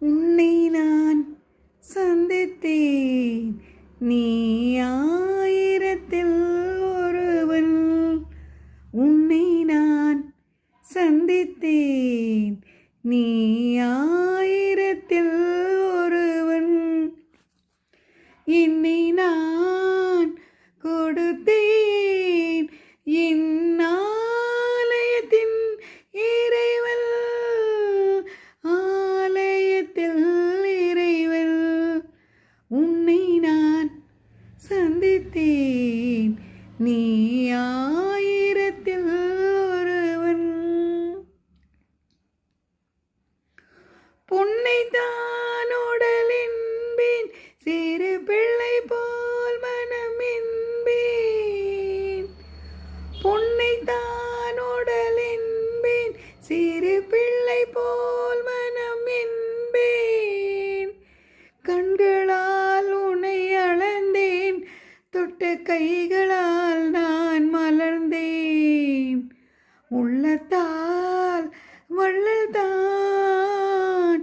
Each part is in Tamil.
உன்னை நான் சந்தித்தேன். நீ ஆயிரத்தில் ஒருவன். உன்னை நான் சந்தித்தேன். நீ ஆயிரத்தில் சந்தித்தேன். நீ ஆயிரத்தில் ஒருவன். பொன்னை கைகளால் நான் மலர்ந்தேன். உள்ளத்தால் வள்ளல் தான்.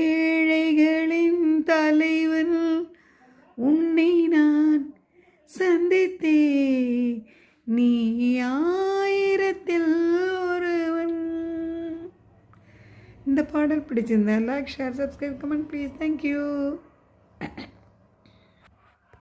ஏழைகளின் தலைவன் உன்னை நான் சந்தித்தேன். நீ ஆயிரத்தில் ஒருவன். இந்த பாடல் பிடிச்சிருந்தா like share subscribe comment please thank you